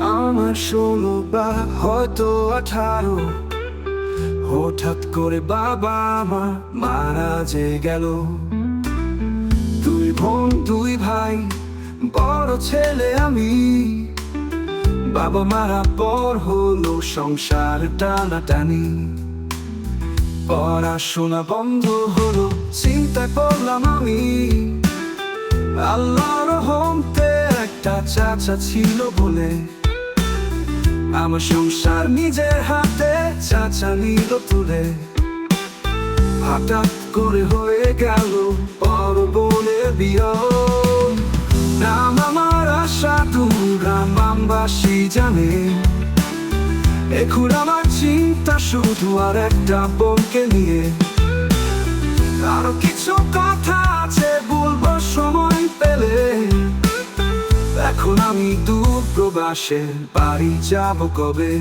আমার ষোলো বা হয়তো আঠারো। হঠাৎ করে বাবা আমার মারা যে গেল। দুই বোন, দুই ভাই, বড় ছেলে আমি। বাবা মারা পর হলো সংসার টানাটানি। পড়াশোনা বন্ধ হলো, চিন্তায় পড়লাম আমি। আল্লাহর রহমতে চাচা ছিল বলে আমার সংসার নিজের হাতে চাচা নিল তুলে। হঠাৎ করে হয়ে গেল বড় বোনের বিয়ে নাম আমার আশা গ্রামবাসী জানে। এখন আমার চিন্তা শুধু আর একটা বোনকে নিয়ে। আরও কিছু কথা এখন আমি দূর প্রবাসে বাড়ি যাব কবে?